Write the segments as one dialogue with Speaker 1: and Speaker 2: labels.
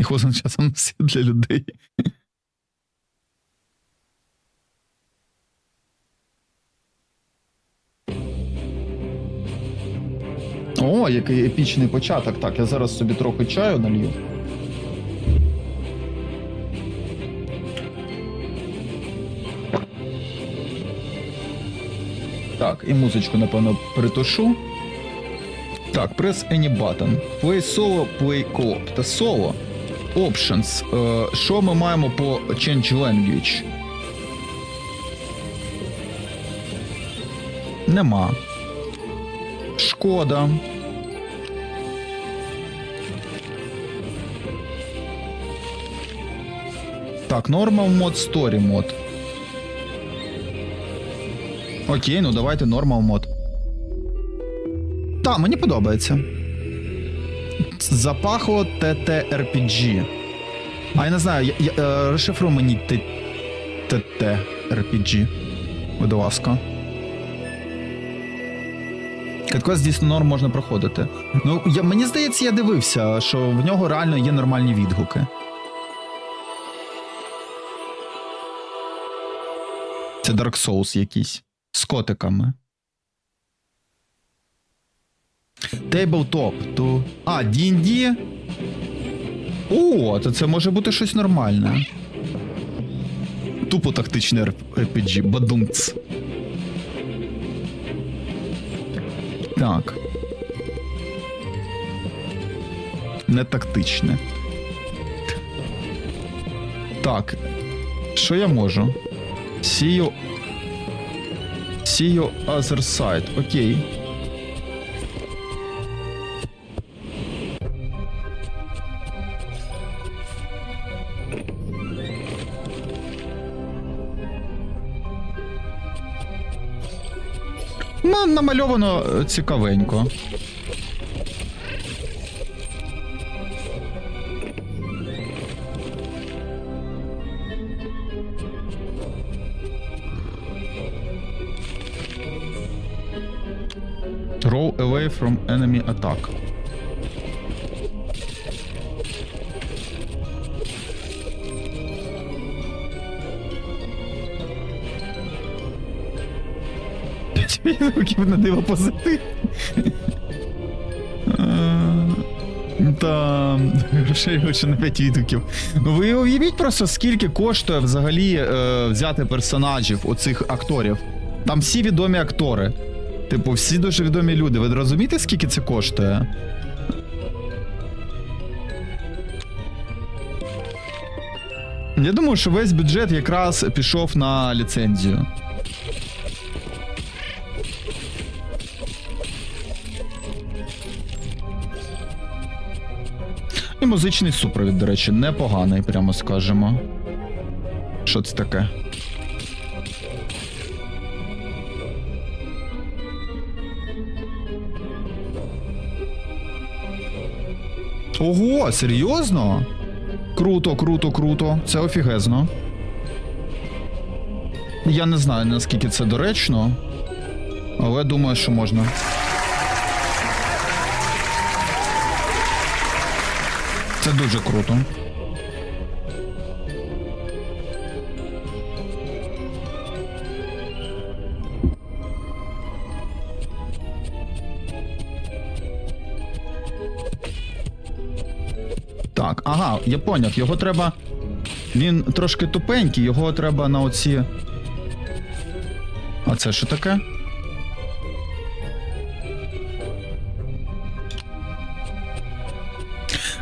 Speaker 1: І хозен часом все для людей. О, який епічний початок. Так, я зараз собі трохи чаю налью. Так, і музичку, напевно, притушу. Так, press any button. Play solo, play co-op. Та solo. Options. Е, Що ми маємо по change language? Нема. Шкода. Так, normal мод, story мод. Окей, ну давайте normal мод. Так, мені подобається. Запахло TTRPG. А я не знаю, я, я, е, розшифруй мені TTRPG. Будь ласка. Катквест дійсно норм можна проходити. Ну, я, мені здається, я дивився, що в нього реально є нормальні відгуки. Це Dark Souls якийсь. З котиками. Tabletop. То... А, D&D. О, то це може бути щось нормальне. Тупо тактичний RPG. Бадумц. Так. Не тактичне. Так. Що я можу? See you other side. Окей. Ну, намальовано е, цікавенько. Roll away from enemy attack. Відгуків на диво позитив. Е, Та грошей лише на 5 відгуків. Ну ви уявіть просто, скільки коштує взагалі е, взяти персонажів оцих акторів. Там всі відомі актори. Типу, всі дуже відомі люди. Ви розумієте, скільки це коштує? Я думаю, що весь бюджет якраз пішов на ліцензію. І музичний супровід, до речі, непоганий, прямо скажемо. Що це таке? Ого, серйозно? Круто, круто, круто. Це офігезно. Я не знаю, наскільки це доречно, але думаю, що можна. Це дуже круто. Так, ага, я поняв, його треба. Він трошки тупенький, його треба на оці. А це що таке?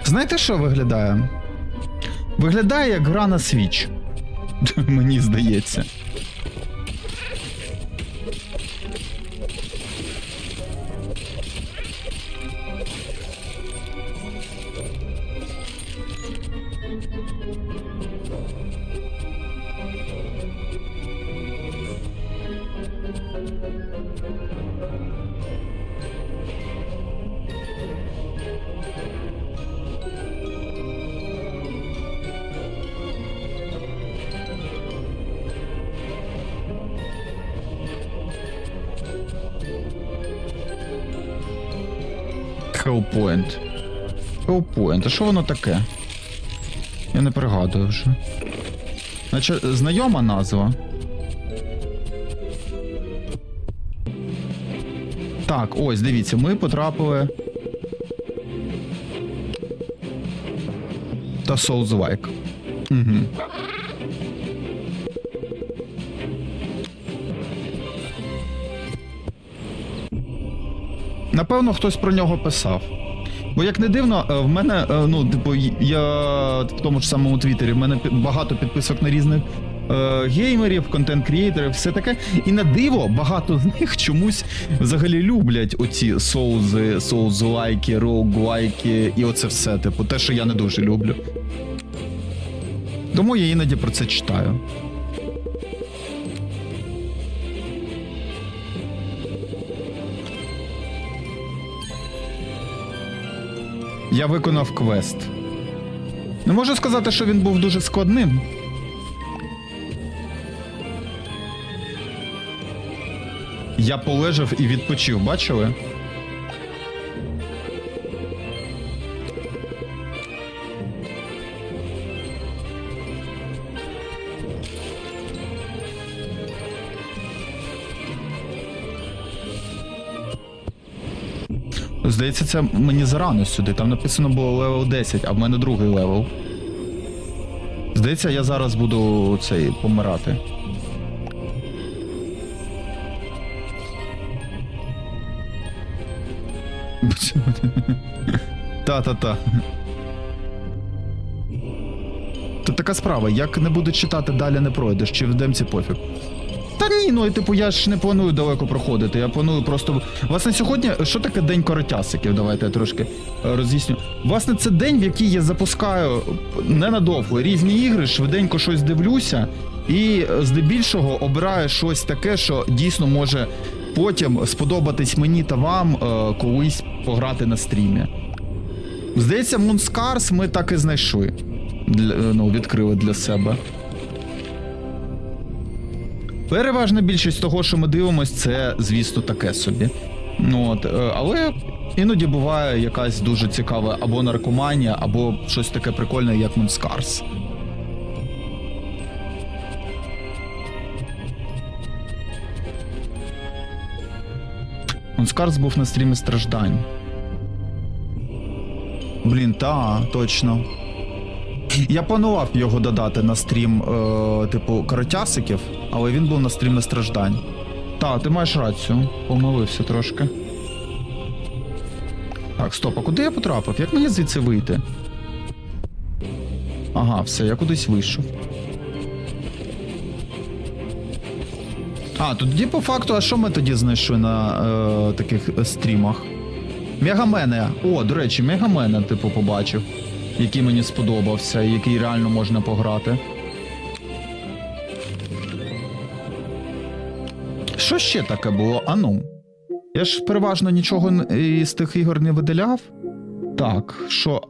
Speaker 1: Знаєте, що виглядає? Виглядає як гра на свіч. Мені здається. Hellpoint. Hellpoint, а що воно таке? Я не пригадую вже. Наче знайома назва. Так, ось, дивіться, ми потрапили. Та Souls-like. Угу. Напевно, хтось про нього писав. Бо як не дивно, е, в мене, е, ну, типу, я в тому ж самому Твіттері, в мене багато підписок на різних е, геймерів, контент-крієтерів, все таке. І на диво, багато з них чомусь взагалі люблять оці соузи, соузлайки, роуглайки і оце все, типу, те, що я не дуже люблю. Тому я іноді про це читаю. Я виконав квест. Не можу сказати, що він був дуже складним. Я полежав і відпочив, бачили? Здається, це мені зарано сюди. Там написано було левел 10, а в мене другий левел. Здається, я зараз буду цей помирати. Та-та-та. Тут така справа, як не буду читати, далі не пройдеш, чи в демці пофіг. Та ні, ну типу, я ж не планую далеко проходити. Я планую просто. Власне, сьогодні, що таке день коротясиків? Давайте я трошки е, роз'ясню. Власне, це день, в який я запускаю ненадовго різні ігри, швиденько щось дивлюся, і е, здебільшого обираю щось таке, що дійсно може потім сподобатись мені та вам е, колись пограти на стрімі. Здається, Moonscars ми так і знайшли. Для, ну, відкрили для себе. Переважна більшість того, що ми дивимось, це, звісно, таке собі. Ну, от, е, але іноді буває якась дуже цікава або наркоманія, або щось таке прикольне, як Moonscars. Moonscars був на стрімі страждань. Блін, та, точно. Я планував його додати на стрім, е, типу, каратясиків, але він був на стрімі страждань. Та, ти маєш рацію, помилився трошки. Так, стоп, а куди я потрапив? Як мені звідси вийти? Ага, все, я кудись вийшов. А, тоді по факту, а що ми тоді знайшли на е, таких е, стрімах? Мегамене. О, до речі, Мегамене, типу, побачив, який мені сподобався, і який реально можна пограти. Що ще таке було? Ану. Я ж переважно нічого із тих ігор не видаляв. Так, що.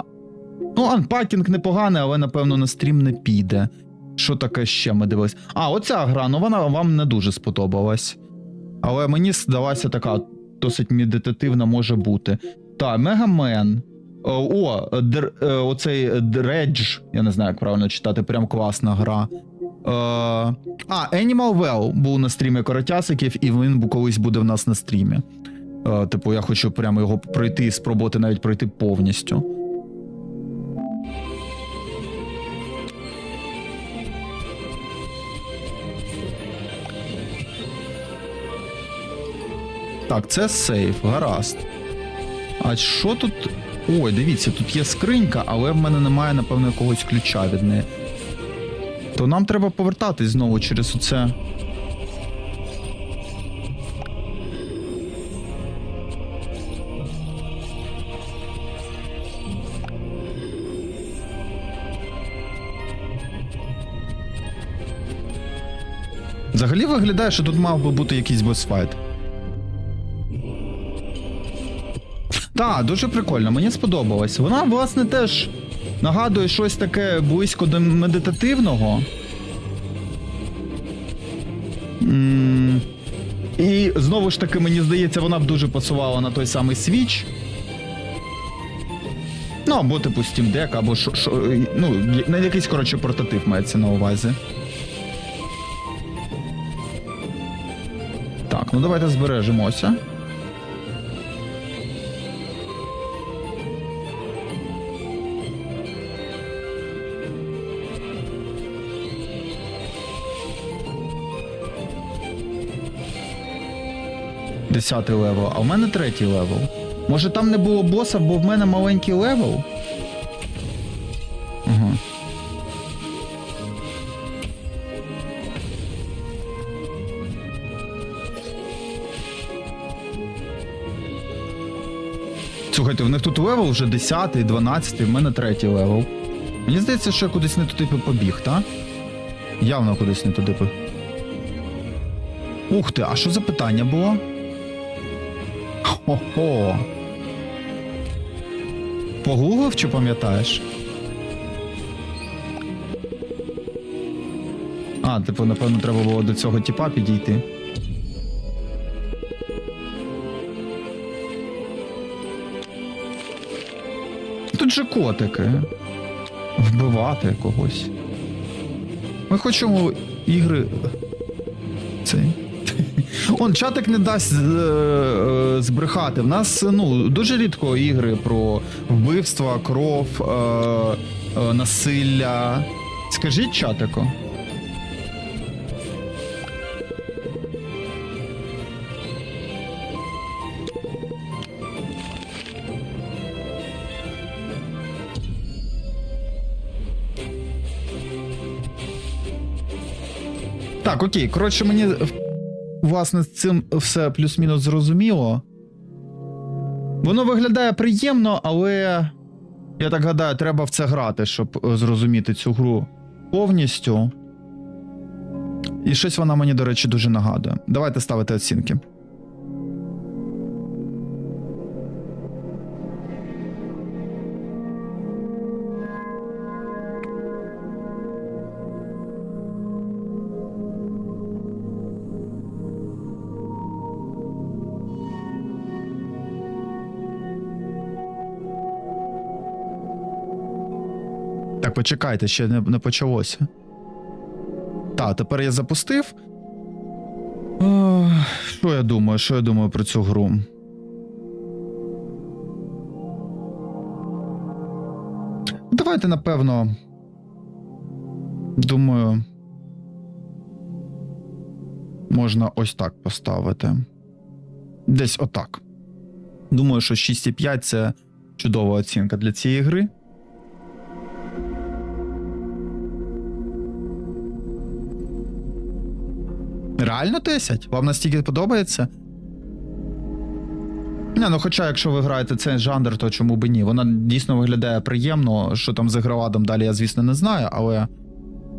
Speaker 1: Ну, анпакінг непоганий, але напевно на стрім не піде. Що таке ще ми дивились? А, оця гра, ну вона вам не дуже сподобалась. Але мені здалася така досить медитативна може бути. Та, Мегамен. О, о др, е, оцей Дредж, я не знаю, як правильно читати, прям класна гра. Е, а, Animal Well був на стрімі Коротясиків, і він колись буде в нас на стрімі. Е, типу, я хочу прямо його пройти і спробувати навіть пройти повністю. Так, це сейф, гаразд. А що тут. Ой, дивіться, тут є скринька, але в мене немає, напевно, якогось ключа від неї. То нам треба повертатись знову через оце. Взагалі виглядає, що тут мав би бути якийсь босфайт. Так, дуже прикольно, мені сподобалось. Вона, власне, теж нагадує щось таке близько до медитативного. І знову ж таки, мені здається, вона б дуже пасувала на той самий свіч. Ну, або типу Steam Deck, або що, е, ну, на якийсь, коротше, портатив мається на увазі. Так, ну давайте збережемося. Десятий левел, а в мене третій левел. Може там не було боса, бо в мене маленький левел? Ага. Слухайте, в них тут левел вже 10, 12, в мене третій левел. Мені здається, що я кудись не туди побіг, так? Явно кудись не туди по. Ух ти, а що за питання було? Хо-хо. Погуглив чи пам'ятаєш? А, типу, напевно, треба було до цього тіпа підійти. Тут же котики. Вбивати когось. Ми хочемо ігри. Цей. Он чатик не дасть е, е, збрехати. В нас ну дуже рідко ігри про вбивства, кров, е, насилля. Скажіть чатику. Так, окей. Коротше, мені власне з цим все плюс-мінус зрозуміло. Воно виглядає приємно, але я так гадаю, треба в це грати, щоб е, зрозуміти цю гру повністю. І щось вона мені, до речі, дуже нагадує. Давайте ставити оцінки. Так, почекайте, ще не, не почалося. Так, тепер я запустив. Ох, Що я думаю? Що я думаю про цю гру? Давайте, напевно. Думаю. Можна ось так поставити. Десь отак. Думаю, що 6,5 це чудова оцінка для цієї гри. Реально 10? Вам настільки подобається? Не, ну хоча, якщо ви граєте цей жанр, то чому б ні? Вона дійсно виглядає приємно. Що там з гравадом далі, я, звісно, не знаю, але